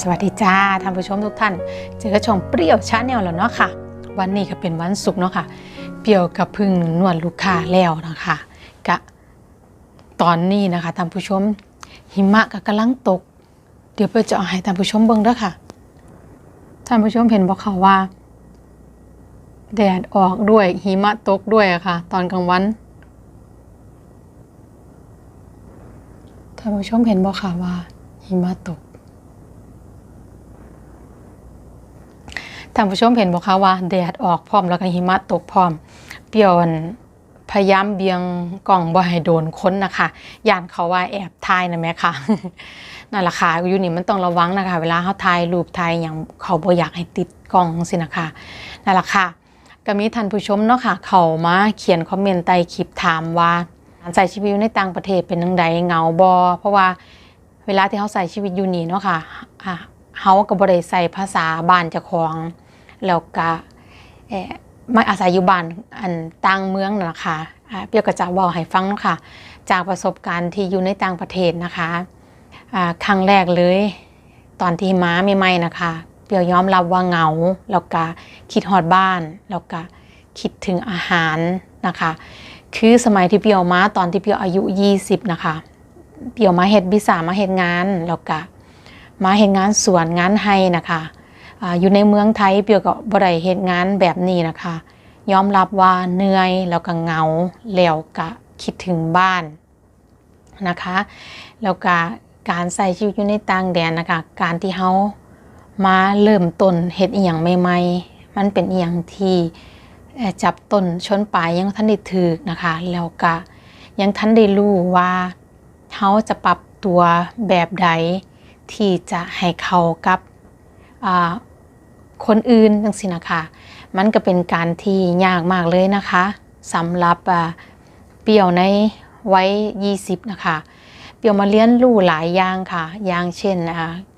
สวัสดีจ้าท่านผู้ชมทุกท่าน เจอกับช่องเปรี้ยวชาแนลแล้วเนาะค่ะ วันนี้ก็เป็นวันศุกร์เนาะค่ะ เปรี้ยวกับพึ่งนวดลูกค้าแล้วนะคะกะตอนนี้นะคะท่านผู้ชม หิมะก็กำลังตก เดี๋ยวเปรี้ยวจะเอาให้ท่านผู้ชมเบิ่งเด้อค่ะท่านผู้ชมเห็นบอกค่ะว่า แดดออกด้วยหิมะตกด้วยอะค่ะ ตอนกลางวันท่านผู้ชมเห็นบอกค่ะว่าหิมะตก ท่านผู้ชมเห็นบอกคะว่าแดดออกพร้อมแล้วก็หิมะตกพร้อม เปียนพยายามเบียงกล่องบ่ให้โดนค้นนะคะย่านเขาว่าแอบถ่ายนะแม่ค่ะนั่นแหละค่ะอยู่นี่มันต้องระวังนะคะ เวลาเขาถ่ายรูปถ่ายอย่างเขาบ่อยากให้ติดกล้องสินะคะนั่นแหละค่ะก็มีท่านผู้ชมเนาะค่ะ เขามาเขียนคอมเมนต์ใต้คลิปถามว่าการใช้ชีวิตอยู่ในต่างประเทศเป็นจังไดเงาบ่เพราะว่าเวลาที่เขาใส่ชีวิตอยู่นี่เนาะค่ะอะเฮาก็บ่ได้ใส่ภาษาบ้านเจ้าของ แล้วก็เอ่อาศัยอยู่บ้านอันต่างเมืองนะคะเปียวก็จะว่าให้ฟังนะคะจากประสบการณ์ที่อยู่ในต่างประเทศนะคะครั้งแรกเลยตอนที่ม้าใหม่ๆนะคะ เปียวยอมรับว่าเหงาแล้วก็คิดฮอดบ้านแล้วก็คิดถึงอาหารนะคะ คือสมัยที่เปียวมาตอนที่เปียวอายุ 20 นะคะ เปียวมาเฮ็ดบิสามาเฮ็ดงานแล้วก็มาเฮ็ดงานสวนงานไฮนะคะ อยู่ในเมืองไทยเปียวกับบริเหตุงานแบบนี้นะคะ ยอมรับว่าเหนื่อยแล้วก็เหงาแล้วก็คิดถึงบ้านนะคะแล้วก็การใส่ชีวิตอยู่ในต่างแดนนะคะ การที่เฮามาเริ่มต้นเฮ็ดอีหยังใหม่ๆ มันเป็นอีหยังที่จับต้นชนปลายยังทันได้ถึกนะคะ แล้วก็ยังทันได้รู้ว่าเฮาจะปรับตัวแบบใดที่จะให้เขากับ คนอื่นจังสินะคะ มันก็เป็นการที่ยากมากเลยนะคะสำหรับเปียวในวัย20 นะคะ เปียวมาเรียนรู้หลายอย่างค่ะ อย่างเช่น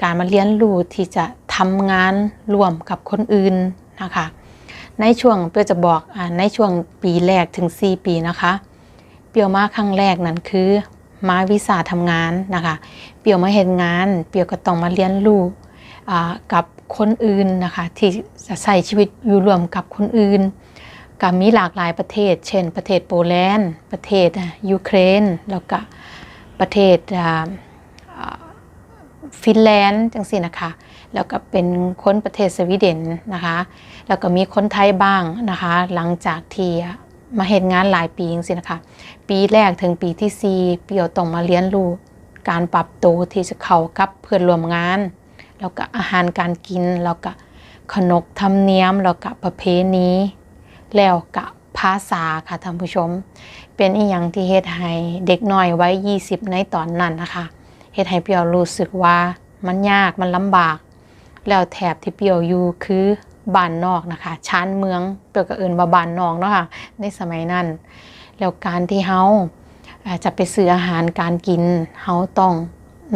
การมาเรียนรู้ที่จะทำงานร่วมกับคนอื่นนะคะ ในช่วงเปียวจะบอกอในช่วงปีแรกถึง 4 ปีนะคะ เปียวมาครั้งแรกนั้นคือมาวิสาทำงานนะคะ เปียวมาเห็นงาน เปียวก็ต้องมาเรียนรู้อ่กับ คนอื่นนะคะ ที่จะใช้ชีวิตอยู่รวมกับคนอื่นก็มีหลากหลายประเทศ เช่น ประเทศโปแลนด์ ประเทศยูเครน แล้วก็ประเทศฟินแลนด์จังสินะคะ แล้วก็เป็นคนประเทศสวีเดนนะคะ แล้วก็มีคนไทยบ้างนะคะ หลังจากที่มาเห็นงานหลายปีจังสินะคะ ปีแรกถึงปีที่4เปียวต้องมาเรียนรู้การปรับตัวที่จะเข้ากับเพื่อนร่วมงาน แล้วก็อาหารการกิน แล้วก็ขนบธรรมเนียม แล้วก็ประเพณี แล้วก็ภาษาค่ะท่านผู้ชม เป็นอีหยังที่เฮ็ดให้เด็กน้อยไว้ 20 ในตอนนั้นนะคะเฮ็ดให้เปียวรู้สึกว่ามันยากมันลำบาก แล้วแถบที่เปียวอยู่คือบ้านนอกนะคะชานเมืองเปียวก็เอิ้นว่าบ้านนอกเนาะค่ะในสมัยนั้น แล้วการที่เฮาอาจะไปซื้ออาหารการกินเฮาต้อง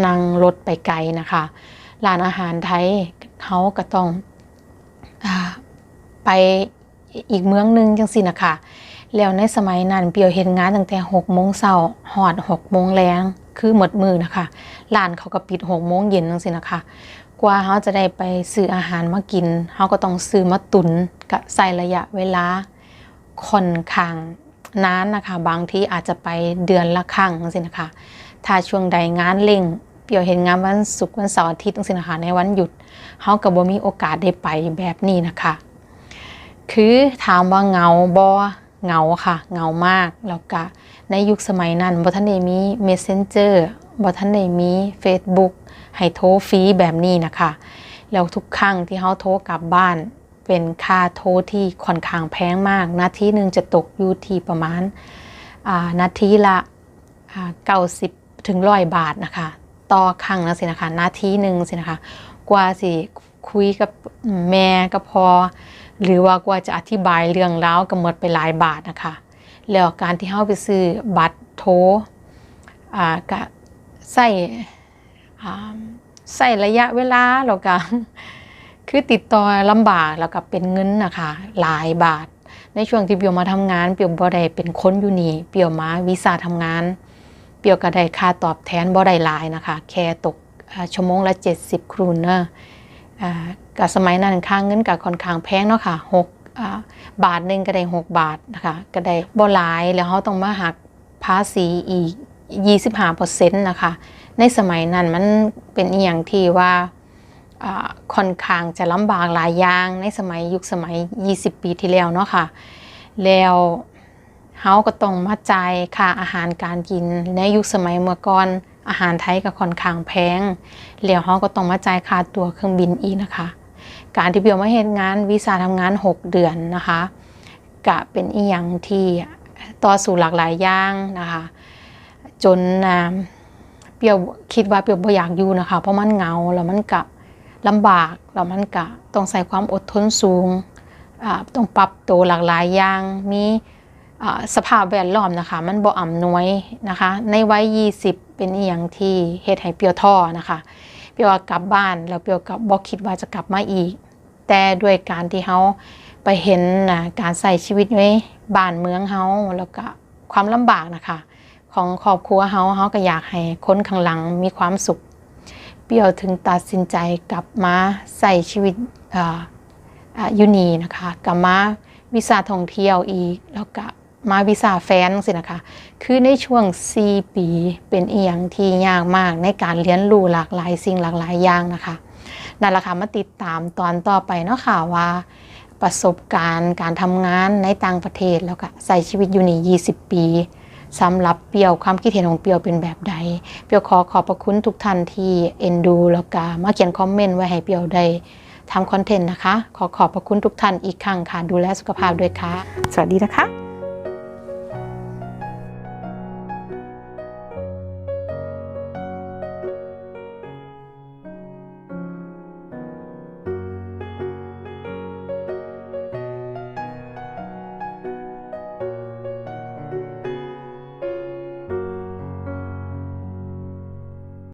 นั่งรถไปไกลนะคะ ร้านอาหารไทยเขาก็ต้องอไปอีกเมืองหนึงจังสินะคะ แล้วในสมัยนั้นเปียวเห็นงานตั้งแต่หกโมงเช้าหอดหกโมงแรงคือหมดมือนะคะร้านเขาก็ปิดหกโมงเย็นจังสินะคะ กว่าเขาจะได้ไปซื้ออาหารมากินเขาก็ต้องซื้อมาตุนกับใส่ระยะเวลาค่อนข้างนานนะคะ บางที่อาจจะไปเดือนละครั้งจังสินะคะ ถ้าช่วงใดงานเร่ง เปียวเห็นงานวันศุกร์วันเสาร์อาทิตย์จังซี่นะคะในวันหยุดเฮาก็บ่มีโอกาสได้ไปแบบนี้นะคะ คือถามว่าเงาบ่เงาค่ะ เงามากแล้วก็ในยุคสมัยนั้นบ่ทันได้มี Messenger บ่ทันได้มี Facebook ให้โทรฟรีแบบนี้นะคะ แล้วทุกครั้งที่เฮาโทรกลับบ้านเป็นค่าโทรที่ค่อนข้างแพงมาก นาทีหนึ่งจะตกอยู่ที่ประมาณานาทีละอ่า90ถึงร้อยบาทนะคะ ต่อครั้งนะสินะคะนาทีหนึ่งสินะคะกว่าสิคุยกับแม่ก็พอ หรือว่ากว่าจะอธิบายเรื่องราวก็หมดไปหลายบาทนะคะ แล้วการที่เฮาไปซื้อบัตรโทรอ่าก็ใส่อ่าใส่ระยะเวลาแล้วก็คือติดต่อลำบากแล้วก็เป็นเงินนะคะหลายบาท ในช่วงที่เปียวมาทำงาน เปียวบ่ได้เป็นคนอยู่นี่เปียวมาวีซ่าทำงาน เปียวก็ได้ค่าตอบแทนบ่ได้หลายนะคะ แค่ตกชั่วโมงละ 70 ครูเนอะอ่ากับสมัยนั้นค่างเงินกับค่อนข้างแพงเนาะค่ะหกบาทหนึ่งก็ได้ 6 บาทนะคะก็ได้บ่หลายแล้วเขาต้องมาหักภาษีอีก 25%นะคะในสมัยนั้นมันเป็นอีหยังที่ว่าค่อนข้างจะลำบากหลายอย่างในสมัยยุคสมัย 20 ปีที่แล้วเนาะค่ะแล้ว เฮาก็ต้องมาจ่ายค่าอาหารการกิน ในยุคสมัยเมื่อก่อนอาหารไทยก็ค่อนข้างแพงแล้วเฮาก็ต้องมาจ่ายค่าตัวเครื่องบินอีกนะคะ การที่เบียวมาเฮ็ดงานวีซ่าทำงาน 6 เดือนนะคะก็เป็นอีหยังที่ต่อสู้หลากหลายอย่างนะคะ จนเปียวคิดว่าเปียวบ่อยากอยู่นะคะ เพราะมันเหงาแล้วมันกะลำบากแล้วมันกะต้องใส่ความอดทนสูงต้องปรับตัวหลากหลายอย่างมี สภาพแวดล้อมนะคะ มันบ่อำนวยนะคะ ในวัย 20 เป็นอีหยังที่เฮ็ดให้เปียวท้อนะคะ เปียวกลับบ้านแล้วเปียวก็บ่คิดว่าจะกลับมาอีก แต่ด้วยการที่เฮาไปเห็นนะการใส่ชีวิตในบ้านเมืองเฮาแล้วก็ความลำบากนะคะ ของครอบครัวเฮาเฮาก็อยากให้คนข้างหลังมีความสุข เปียวถึงตัดสินใจกลับมาใส่ชีวิตอ่าอ่าอยูนีนะคะกลับมาวีซ่าท่องเที่ยวอีกแล้วก็ มาวีซ่าแฟนสินะคะ คือในช่วง 4 ปีเป็นอียงที่ยากมากในการเรียนรู้หลากหลายสิ่งหลากหลายอย่างนะคะนั่นแหละค่ะมาติดตามตอนต่อไปเนาะค่ะว่า ประสบการณ์การทำงานในต่างประเทศแล้วก็ใส่ชีวิตอยู่ในี่20 ปีสำหรับเปียวความคิดเห็นของเปียวเป็นแบบใด เปียวขอขอบพระคุณทุกท่านที่เอ็นดู แล้วก็มาเขียนคอมเมนต์ไว้ให้เปียวได้ทำคอนเทนต์นะคะ ขอขอบพระคุณทุกท่านอีกครั้งค่ะ ดูแลสุขภาพด้วยค่ะ สวัสดีนะคะ